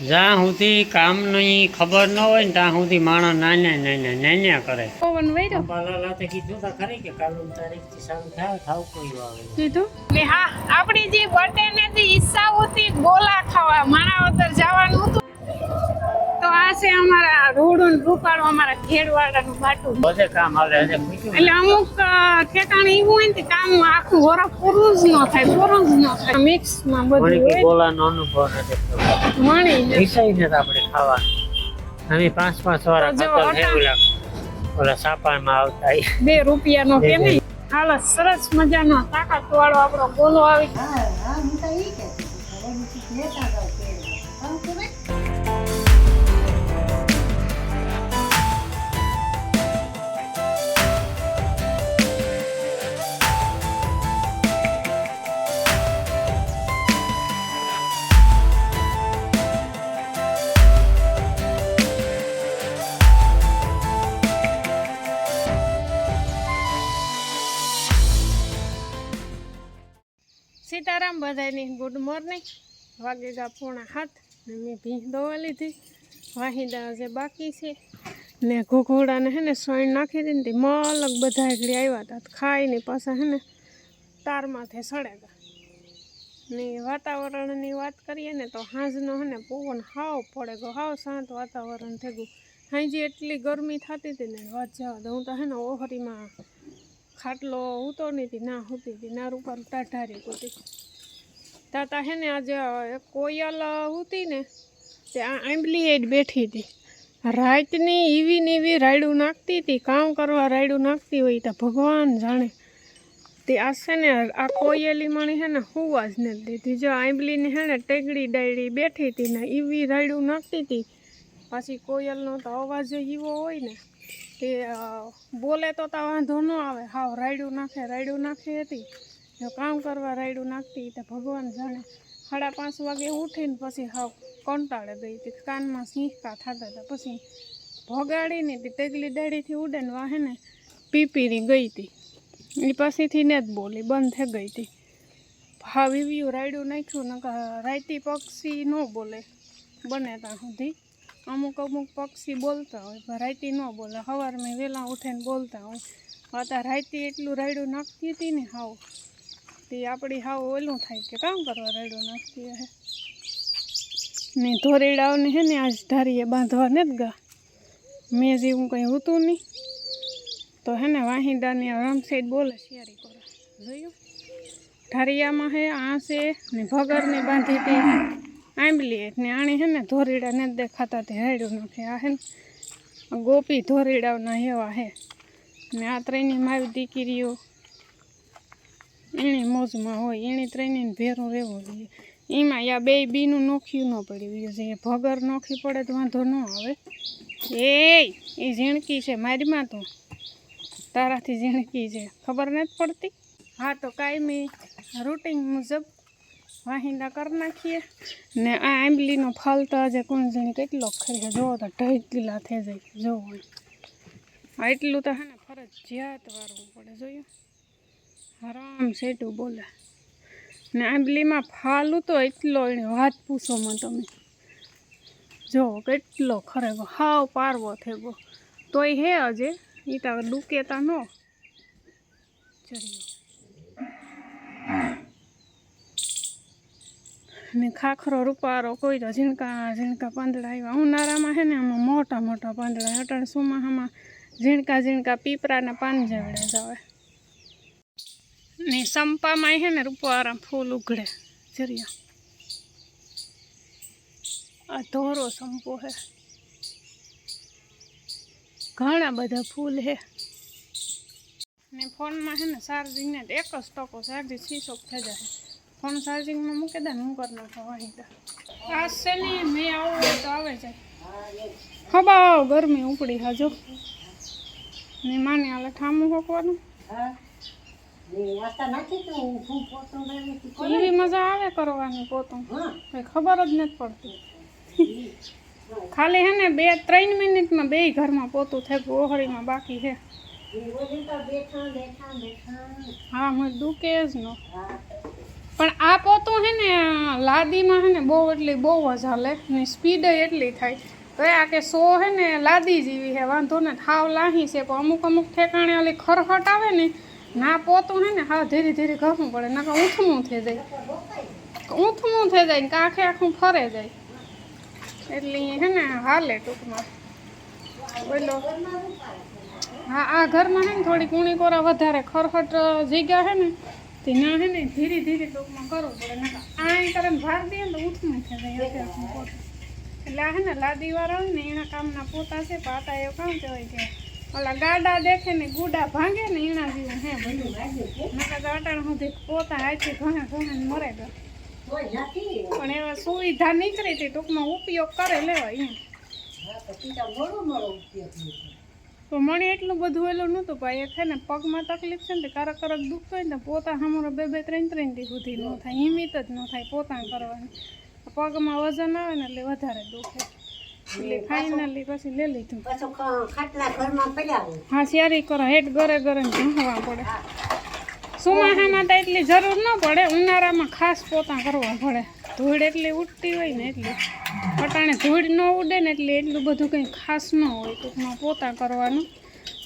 જ્યાં સુધી કામની ખબર ન હોય ને ત્યાં સુધી માણસ નાના નાના નાના કરે. પવન વૈરો અંબાલાલાતે કીધું તા ખરી કે કાલુ તારીખથી ચાલુ થાય થાવ કોઈ આવે કીધું? ને હા આપણી જે બર્થડે ને જે ઈચ્છા હતી ગોલા ખાવા. માણાવદર જવાનું હતું તો આ છે અમારા રોડું રૂપાળું અમારા ખેડવાડાનું બાટું બધે કામ આવે એટલે અમુક ઠેકાણે એવું હોય ને કામ આખું વરસ પૂરું જ ન થાય પૂરું જ ન થાય. મિક્સમાં બધું ગોલાનો અનુભવ નથી. મણી આપણે અમે પાંચ પાંચ વાળા ખાતા અટા- ને ઓલા સાપામાં આવતા. બે રૂપિયાનો કે નહીં હાલો સરસ મજાનો તાકાત વાળો આપણો ગોલો આવી સીતારામ બધાની ગુડ મોર્નિંગ. વાગેગા પોણા હાથ ને મેં ભીંહ દોવા લીધી. વાહિદા જે બાકી છે. ને ઘોઘોડાને હે ને સોઈન નાખી દીધી તે મલક બધા એકડી આવ્યા હતા ખાઈને પાછા હે ને તારમાંથી સડેગા. ને વાતાવરણની વાત કરીએ ને તો હાંજનો હે ને પવન હાવ પડે ગયો હાવ શાંત વાતાવરણ થઈ ગયું હાંજી એટલી ગરમી થતી હતી ને વાત જવા દઉં તો હે ને ઓહરીમાં ખાટલો ઉતો હતી ના હોતી હતી, ના ઉપર ટાઢારી હતી. તાતા હે ને આજે કોયલ હતી ને, તે આ આંબલી એડ બેઠી હતી. રાતની એવી ને એવી રાયડું નાખતી હતી, કામ કરવા રાયડું નાખતી હોય તો ભગવાન જાણે. તે આ છે ને, આ કોયલી મણી હે ને હુવા જ નથી દીધી જો આંબલીને હે ને ટેગડી ડાયડી બેઠી હતી ને એવી રાયડું નાખતી હતી, પાછી કોયલનો તો અવાજ એવો હોય ને અ, બોલે તો તા વાંધો ન આવે. હાવ રાયડું નાખે રાયડું નાખી હતી. જો કામ કરવા રાયડું નાખતી તો ભગવાન જાણે. સાડા પાંચ વાગે ઉઠીને પછી હાવ કંટાળે ગઈ હતી. કાનમાં સિંહકા થતા હતા. પછી ભગાડીને તે ટેગલી દાડીથી ઉડે ને વાહે ને પીપીરી ગઈ હતી એ પછીથી ને જ બોલી બંધ થઈ ગઈ હતી હાવ એવી રાયડું નાખ્યું ને રાયતી પક્ષી ન બોલે. બને ત્યાં સુધી. અમુક અમુક પક્ષી બોલતા હોય, પણ રાયતી ન બોલે. સવારમાં વહેલા ઉઠીને બોલતા હોય. અત્યારે રાયતી એટલું રાયડું નાખતી હતી ને હાવ. તે આપણી હાવ ઓલું થાય કે કામ કરવા રાયડું નાખતી હે. ને ધોરેડાઓને હે ને આજ ધારીએ બાંધવા ને જ ગા. મેં જેવું કંઈ હોતું નહીં. તો હે ને વાહિંદાની રમસેટ બોલે શિયારી કરો. જોયું? ઢારિયામાં હે, આ છે ને ભગરને બાંધી હતી. આંબલી ને આણી હે ને, ધોરીડા ને દેખાતા તે હેડ્યું નથી. આ હે ગોપી ધોરીડાના એવા હે. ને આ ત્રણની મારી દીકરીઓ એણે મોજમાં હોય એણે ત્રણેય ભેરું રહેવું જોઈએ. એમાં યા બે બીનું નોખ્યું ન પડ્યું છે ભગર નોખી પડે તો વાંધો ન આવે. એ એ ઝીણકી છે મારીમાં તો. તારાથી ઝીણકી છે. ખબર નથી પડતી? હા, તો કાયમી રૂટિન મુજબ વાહિંદા કરી નાખીએ. ને આ આંબલીનો ફલ તો આજે કોણ જાણે કેટલો ખરી જોવો તો ઢગલા થઈ જાય જોવો એટલું તો હે ને ફરજિયાત વારવું પડે, જોયું? આરામ સેટું બોલે. ને આંબલીમાં ફાલું તો એટલો એને વાત પૂછોમાં તમે. જો કેટલો ખરેખર હાવ પારવો થઈ ગયો. તોય હે હજે. એ તો ડૂકેતા ન. ચડ્યો ને ખાખરો રૂપારો કોઈ તો ઝીણકા ઝીણકા પાંદડા આવ્યા ઉનાળામાં હે ને આમાં મોટા મોટા પાંદડા અટાણ ચોમાસામાં ઝીણકા ઝીણકા પીપરાના પાન જેવડે જ ને સંપામાં છે ને રૂપારા ફૂલ ઉઘડે, જરિયા. આ ધોરો સંપો છે ઘણા બધા ફૂલ છે ને ફોનમાં છે ને ચાર્જિંગ ને એક જ ટકો ચાર્જિંગ શીશો થઈ જાય. ફોન ચાર્જિંગમાં મૂકી દે ને હું કરી નાખો અહીં તો. આ છે ને મેં આવું હોય તો આવે જાય હબાવ ગરમી ઉપડી હાજો ને માને હાલે ઠામું હોકવાનું. એવી મજા આવે કરવાની પોતું. કઈ ખબર જ નથી પડતી. ખાલી હે ને બે ત્રણ મિનિટમાં બે ઘરમાં પોતું થઈ ગયું ઓહળીમાં બાકી છે. હા મને દુખે જ નો. પણ આ પોતું હે ને, લાદીમાં હે ને બહુ એટલી બહુ જ હાલે. ને સ્પીડ એટલી થાય. તો આ કે સો હે ને લાદી જેવી હે, વાંધો ને થાવ લાહી છે, પણ અમુક અમુક ઠેકાણે ઓલી ખરખટ આવે ને, ના પોતું હે ને હા ધીરે ધીરે ઘસવું પડે નકર ઊંથમું થઈ જાય. ઊંથમું થઈ જાય ને આખે આખું ફરે જાય. એટલે હે ને હાલે ટૂંકમાં. બોલો. હા, આ ઘરમાં હે ને થોડી કુણી કોરા વધારે ખરખટ જગ્યા હે ને તે ના હે ને ધીરે ધીરે ટૂંકમાં કરવું પડે નકર આય કરે ને ભાર દે ને ઊંથમું થઈ જાય એટલે હે ને લાદીવાળા હોય ને એના કામના પોતા છે પાતા એવું કામ કહેવાય કે ઓલા ગાડા દેખે ને ગુડા ભાંગે ને એના જેવું હે બધું. નકર તો અટાણ સુધી પોતા હાથી ઘણા ઘણા ને મરે ગયો. પણ એવા સુવિધા નીકળી હતી ટૂંકમાં ઉપયોગ કરે લેવાય એમ તો મને એટલું બધું એલું નહોતું ભાઈ એ છે ને પગમાં તકલીફ છે ને તે કારક કારક દુખતો હોય ને પોતા હમણાં બે બે ત્રણ ત્રણ દી સુધી ન થાય હિમિત જ ન થાય પોતા કરવાની. પગમાં વજન આવે ને એટલે વધારે દુખે એટલે ફાઇનલી પછી લઈ લીધું. હા શિયારી કરો હેઠ ગરે ગરે જમવા પડે. ચોમાસામાં તો એટલી જરૂર ન પડે, ઉનાળામાં ખાસ પોતા કરવા પડે. ધૂળ એટલી ઉડતી હોય ને એટલી અટાણે ધૂળ ન ઉડે ને એટલે એટલું બધું કંઈ ખાસ ન હોય ટૂંકમાં પોતા કરવાનું.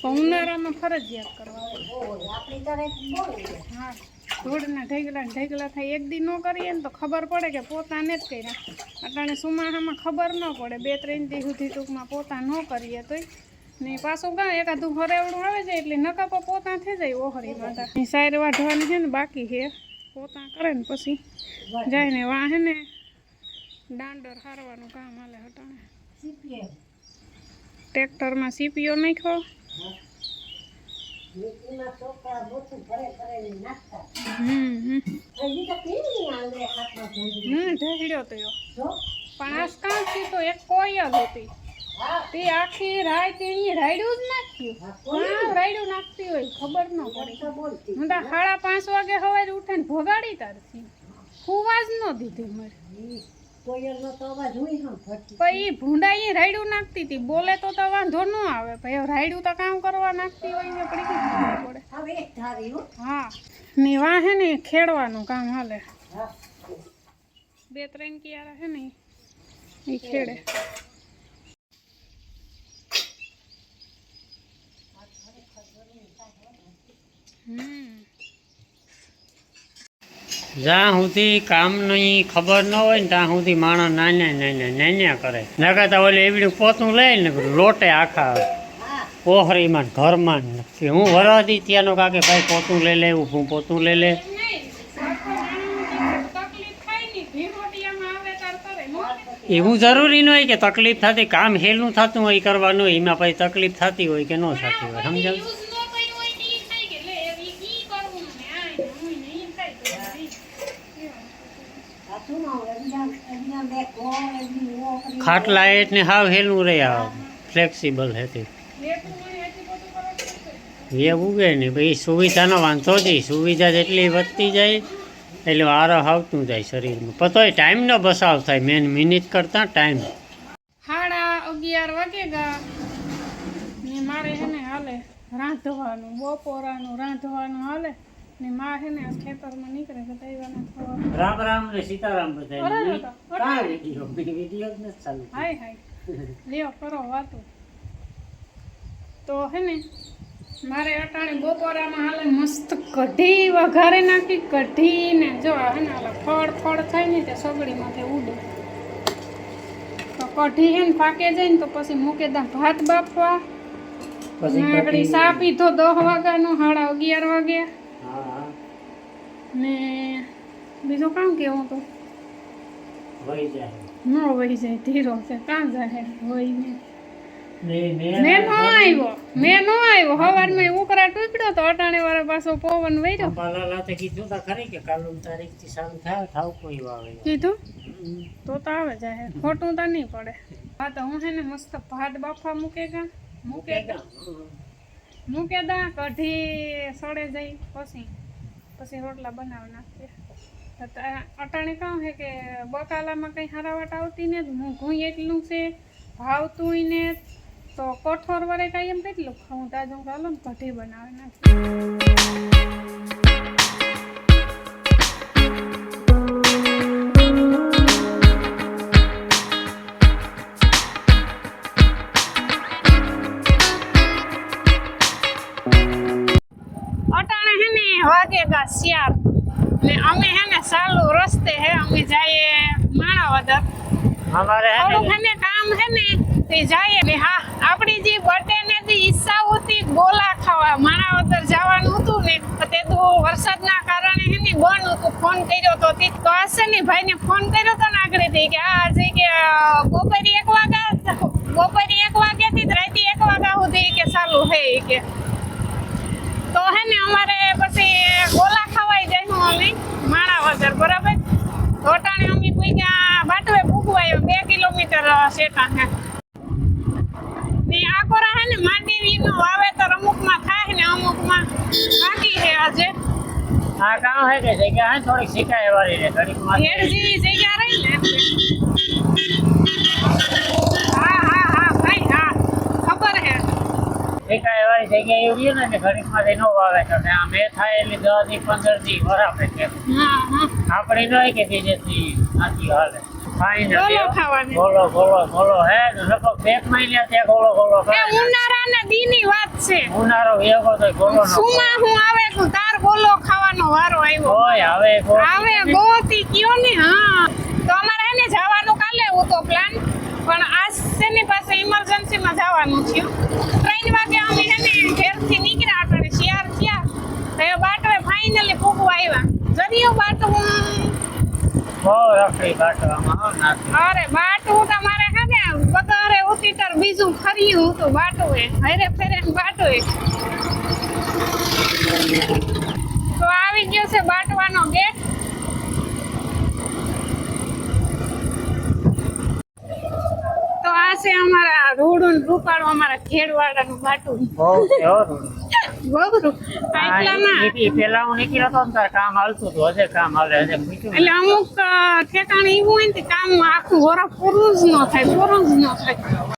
પણ ઉનાળામાં ફરજિયાત કરવા હોય આપણી તારે બહુ હોય. હા, ધૂળના ઢેગલા ઢેગલા થાય એક દી ન કરીએ ને તો ખબર પડે કે પોતાને જ કર્યા. અટાણે સુમાહામાં ખબર ન પડે, બે ત્રણ દી સુધી ટૂંકમાં પોતા ન કરીએ તોય ને પાછું કાં એકાદું હરેવડું આવે છે એટલે નકાપા પોતા થઈ જાય ઓહરી માતા સાઈડ વાઢવાની છે ને બાકી છે. પોતા કરે ને પછી. જાય ને વાહે ને દાંડર હારવાનું કામ હાલે હટાણે. ટ્રેક્ટરમાં સીપીઓ નાખ્યો. હમ હમ. તો પણ આ તો એક કોયલ હતી. હા તે આખી રાત એની રાયડું જ નાખ્યું. હા, રાયડું નાખતી હોય ખબર ન પડે. હું તો સાડા પાંચ વાગે સવારે ઉઠીને ભગાડી તારથી. ખુવાજ જ ન દીધી મારે. પણ એ રાયડું નાખતી હતી. બોલે તો તો વાંધો ન આવે. ભાઈ રાયડું તો કામ કરવા નાખતી હોય ને પડી ગઈ પડે. હો. હા. ને વાહે ને ખેડવાનું કામ હાલે. બે ત્રણ કિયારા છે ને એ ખેડે. જ્યાં સુધી કામની ખબર ન હોય ને ત્યાં સુધી માણસ નાના નાના નાના કરે. નકર તો ઓલી એવડું પોતું લે ને લોટે આખા પોહરીમાં ઘરમાં હું વરવાથી ત્યાંનો કાકે ભાઈ પોતું લઈ લે, હું પોતું લઈ લે. એવું જરૂરી ન હોય કે તકલીફ થતી, કામ હેલું થતું હોય કરવાનું એમાં પછી તકલીફ થતી હોય કે ન થતી હોય સમજાવ યુઝ ન કર્યું હોય ને ઈ થાય કે લે ઈ ઈ કરવું ને આ ને હું ને ઈ થાય તો ઈ. સાચું ના હોય એમના એમના બે કોણ એમની ઓખરી ખાટલા એટલે હાવ હેલું રહ્યા ફ્લેક્સિબલ હતી. એ ઉગે ને ભાઈ સુવિધાનો વાંધો જ સુવિધા જેટલી વધતી જાય, એટલે આરો આવતું જાય શરીરમાં. પતોય ટાઈમ ટાઈમનો બસાવ થાય, મેન મિનિટ કરતાં ટાઈમ. સાડા અગિયાર વાગે ગા ને મારે હે ને હાલે રાંધવાનું, બપોરાનું રાંધવાનું હાલે. ને માં હે ને આ ખેતરમાં નીકળે છે તૈવાના થવા રામ રામ ને સીતારામ અરે બધા દાદા, અરે. કાં વીડિયો વીડિયો જ નથી ચાલુ હાય હાય. લ્યો કરો વાતો. તો હે ને મારે અટાણે બપોરામાં હાલે મસ્ત કઢી વઘારે નાખી કઢી ને જો હે ને હાલે ફળ ફળ થાય ને તે સગડીમાંથી ઉડે. તો કઢી હે ને પાકે જાય ને તો પછી મૂકે દા ભાત બાફવા. પછી સાપી તો દહ હાડા વાગ્યાનો સાડા અગિયાર વાગે. હા, હા. ને બીજું કામ કેવું તો વહી જાય. ન વહી જાય ધીરો છે કાં જાય? વહી ને મેં મેં નો આવ્યો મેં નો આવ્યો. હવારમાં ઉકરા ટૂકડ્યો તો અટાણે વાળા પાછો પવન વૈરો અંબાલાલાતે કીધું તો ખરી કે કાલની તારીખથી ચાલુ થાય થાવ કોઈ વાવે. કીધું? તો તો આવે જાય. ખોટું તો નહીં પડે. હા તો હું છે ને મસ્ત ભાત બાફા મૂકે કા? મૂકે દા મૂકે દા કઢી સડે જઈ પછી. પછી રોટલા બનાવી નાખીએ. તો અટાણે કહું છે કે બકાલામાં કંઈ હારાવટ આવતી ને હું ઘું એટલું છે ભાવતું ને તો કઠોર વરે કાંઈ એમ કેટલું ખાવું તાજું ચાલો ને કઢી બનાવી નાખીએ. શિયાર ને અમે હે ને સાલું રસ્તે હે અમે જઈએ માણાવદર. અમારે હે ને કામ હે ને તે જઈએ ને હા આપણી જે બર્થડે ને જે ઈચ્છા હતી ગોલા ખાવા માણાવદર જવાનું હતું ને તે તો વરસાદના કારણે હે ને બંધ હતું ફોન કર્યો તો તે તો આશે ને ભાઈને ફોન કર્યો તો ને આગળથી કે આ આજે કે બપોરે એક વાગ્યા બપોરે એક વાગ્યાથી રાતે એક વાગ્યા સુધી કે ચાલુ હે કે તો હે ને અમારે પછી ગોલા ખવાઈ જાય અમે માણાવદર બરાબર? ટોટાણે અમે કોઈ બાટવે ભૂગવાય બે કિલોમીટર શેતા હે. ને આકોરા કોરા હે ને માંડવીનું વાવેતર અમુકમાં થાય ને અમુકમાં બાકી છે આજે. આ કામ હે કે જગ્યા હે થોડીક શીખાય વાળી રે થોડીક ઘેર જેવી જગ્યા રહી ને એટલે. હા હા હા ભાઈ હા ખબર હે શીખાય વાળી જગ્યા એવી ને કે ઘડીકમાંથી નો વાવે તો ને આ મેં થાય એટલે દસની પંદર બરાબર છે હા હા. આપણી કે ધીરે થી નથી હાલે. ગોલો ગોલો ગોલો હે લગભગ બે મહિના ત્યાં એ ખાય ઉનાળાના દીની વાત છે. ઉનાળો વેગો તો નો હું આવે તું તાર ગોલો ખાવાનો વારો આવ્યો. હોય હવે ગોળ આવે ગોતી કયો ને? હા. તો અમારે એને જવાનું કાલે હતો પ્લાન પણ આજ શેની પાસે ઇમરજન્સીમાં જવાનું થયું. ત્રણ વાગે અમે એને ઘેરથી નીકળ્યા અટાણે શિયાર થયા. તો એ બાટવે ફાઇનલી પૂગવા આવ્યા. જરીયો બાટવું અરે બાટવું ને ફર્યું હતું બાટુએ. હરે ફેરે બાટુએ. તો આવી ગયો છે બાટવાનો ગેટ તો આ છે અમારા રોડું રૂપાળું અમારા ખેડવાડાનું બાટું આ આટલા ના. પેલા હું નીકળ્યો હતો તાર કામ હાલતું હતું હજે કામ હાલે પૂછ્યું એટલે અમુક ઠેકાણે એવું હોય ને કે કામ આખું વરસ પૂરું જ ન થાય પૂરું જ ન થાય.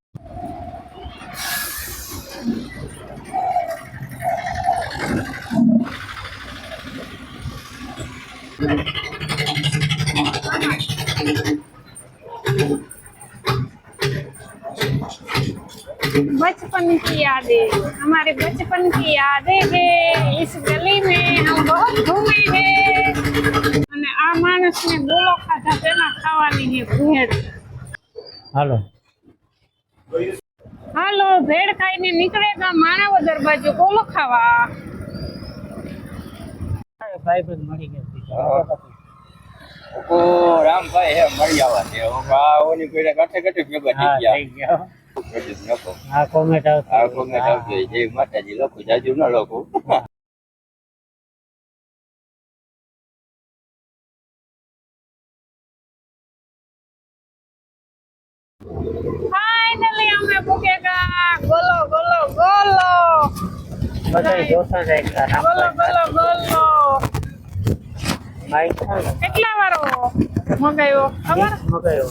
बचपन की यादें हमारे बचपन की यादें है इस गली में हम बहुत घूमे हैं અને આ માણસને ગોળો ખાધા પેલા ખાવાની છે ભેળ હાલો હાલો ભેળ ખાઈને નીકળેગા માણાવદર બાજુ ગોળો ખાવા ભાઈ બંધ મળી ગયા ઓ રામભાઈ હે મળી આવા છે હું આ ઓની પેલા કાંઠે કાંઠે ભેગા હા થઈ ગયા થઈ ગયા કશું જ નકો આ કોમેન્ટ આ જય માતાજી લોકો જાજુ ના લોકો ફાઇનલી અમે પૂકેગા ગોલો ગોલો ગોલો બધા જાય કે ગોલો ગોલો કેટલા વારો મગાયો ખબર? મગાયો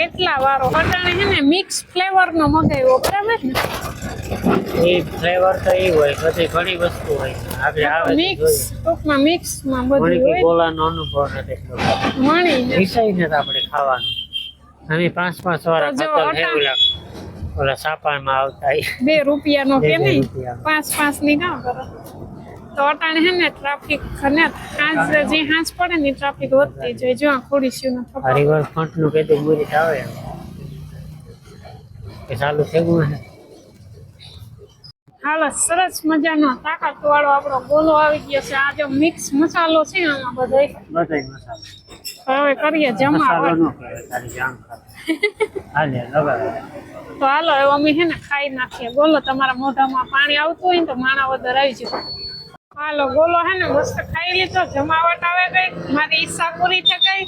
કેટલા વારો? અટાણે છે ને મિક્સ ફ્લેવર નો મગાવ્યો બરાબર? ને એ ફ્લેવર તો એ હોય બધી ઘણી વસ્તુ હોય. આપણે આવે મિક્સ ટૂંકમાં મિક્સમાં બધું હોય. ગોલાનો અનુભવ નથી એટલો. મણી ને વિષય આપણે ખાવાનું. અમે પાંચ પાંચ વાળા તો ખાતા એવું લાગે. ઓલા સાપાણમાં આવતા બે રૂપિયાનો કે નહીં? પાંચ પાંચની કામ કરો તો અટાણે હે ને ટ્રાફિક ને હાંસ જે હાંસ પડે ને ટ્રાફિક વધતી જાય. જો આ ખોડીશું ને હરી વાર રિવરફ્રન્ટનું તો મુરીત આવે. કે ચાલુ થયું હે. હાલો સરસ મજાનો તાકાત વાળો આપણો ગોલો આવી ગયો છે. આ જો મિક્સ મસાલો છે આમાં બધો બધાય મસાલો. હવે કરીએ જમા ન કરે તારી જાણ કરે હાલે લગાવે તો હાલો હવે અમે હે ને ખાઈ નાખીએ. બોલો તમારા મોઢામાં પાણી આવતું હોય ને તો માણા વદર આવી જાય. હાલો, બોલો હે ને, મસ્ત ખાઈ લીધો, જમાવટ આવે ગઈ. મારી ઈચ્છા પૂરી થઈ ગઈ.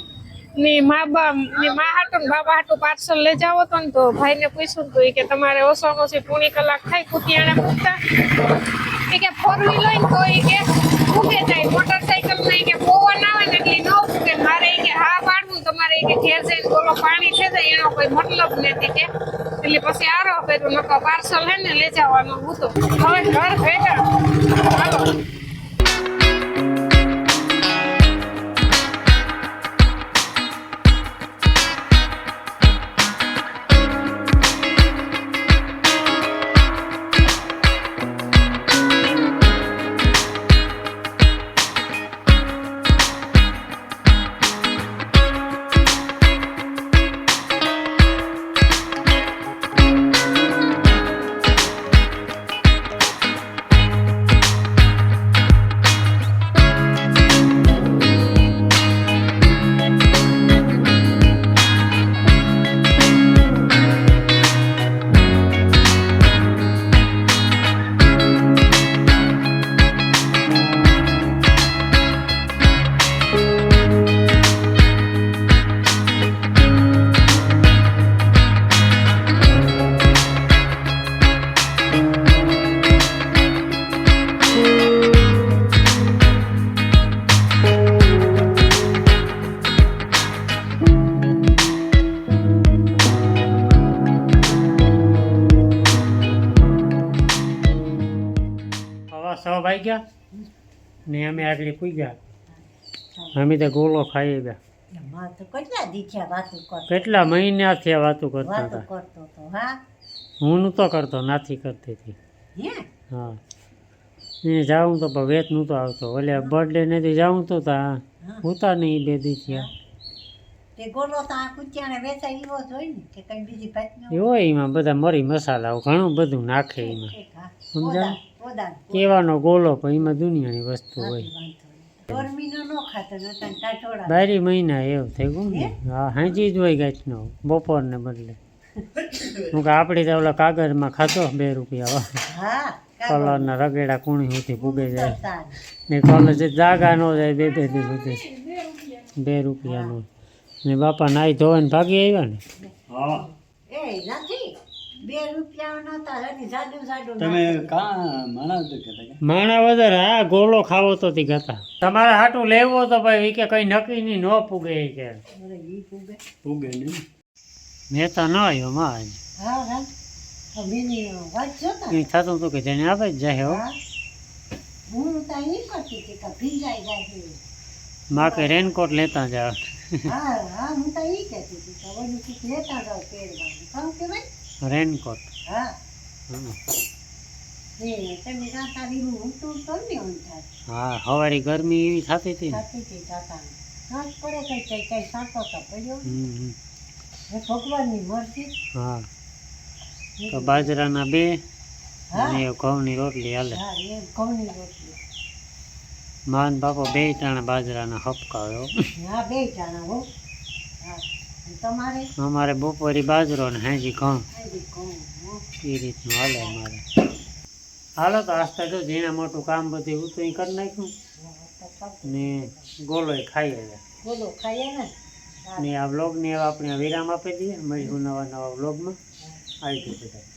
ને મા બા, ને મા હાટુ ને બાબા હાટુ પાર્સલ લઈ જાવ તો ને તો ભાઈને પૂછ્યું તો કે તમારે ઓછામાં ઓછી પૂણી કલાક થાય કુતિયાણા મૂકતા. એ કે ફોર વ્હીલ હોય ને તો એ કે ફૂગે જાય મોટરસાઇકલ ને કે પવન આવે ને એટલે ન ફૂગે મારે એ કે હા પાડવું તમારે એ કે ઘેર જઈને બોલો, પાણી થઈ જાય એનો કોઈ મતલબ નથી કે. એટલે પછી આરો કર્યું નકો પાર્સલ હે ને લઈ જવાનું તો. હવે ઘર ભેગા. હાલો વાગ્યા ને અમે આગળ ગયા અમે તો ગોળો ખાઈ ગયા કેટલા મહિના થયા વાતો કરતા હતા. હું? નહોતો કરતો નાથી કરતી હતી. હા? એ જાઉં તો પણ વેત નહોતો આવતો. એટલે બર્થડે નથી જાઉં તો તા ઉતા નહીં બે દી થયા. એવો એમાં બધા મરી મસાલા ઘણું બધું નાખે એમાં. સમજાણું? કેવાનો ગોલો પણ એમાં દુનિયાની વસ્તુ હોય. બારી મહિના એવું થઈ ગયું ને? હા? હાંજી જ હોય ગાંઠનો બપોરને બદલે. હું કે આપણે તો ઓલા કાગળમાં ખાતો બે રૂપિયા. કલરના રગેડા કુણી સુધી પૂગે જાય. ને કલર જે જાગા ન જાય બે બે દી સુધી. બે રૂપિયાનું. ને બાપા નાઈ ધોવાને ભાગી આવ્યા ને? એ નથી. બે રૂપિયા નતા હજી જાડુ જાડુ તમે કાં માણા કહેતા કે? માણા વધારે હા ગોળો ખાવો તો તી ગતા. તમારે હાટું લેવો તો ભાઈ ઈ કે કઈ નક્કી નહીં ન પૂગે ઈ કે. અરે પૂગે નહીં મેં તો ન આવ્યો માં આજ. હા હા. તો બીની વાત જો તા ઈ થતું હતું કે જેને આવે જ જાય હો. હા. હું તો અહીં કરતી હતી કે ભીંજાઈ જાય માં કે રેનકોટ લેતા જાવ હા હા હું તો ઈ કહેતી હતી કે લેતા જાવ પહેરવાનું કામ કે ભાઈ રેનકોટ. હા. હવારી ગરમી એવી થતી હતી ભગવાનની મરજી. હા. તો બાજરાના બે અને ઘઉંની રોટલી હાલે. ઘઉંની રોટલી. માન બાપો બે ટાણા બાજરાના હપકાવ્યો હા. બે જાણા હો. તમારે? અમારે બપોરી બાજરો ને હાજી ઘઉં. એ રીતનું હાલે અમારે. હાલો તો આસ્તા જો ઝીણા મોટું કામ બધું ઉતું કરી નાખ્યું. તો ને ગોલોય ખાઈ આવ્યા. બોલો ખાઈએ ને? ને આ વ્લોગને આપણે વિરામ આપી દઈએ. મળીશું નવા નવા વ્લોગમાં. આવી ગયું બધા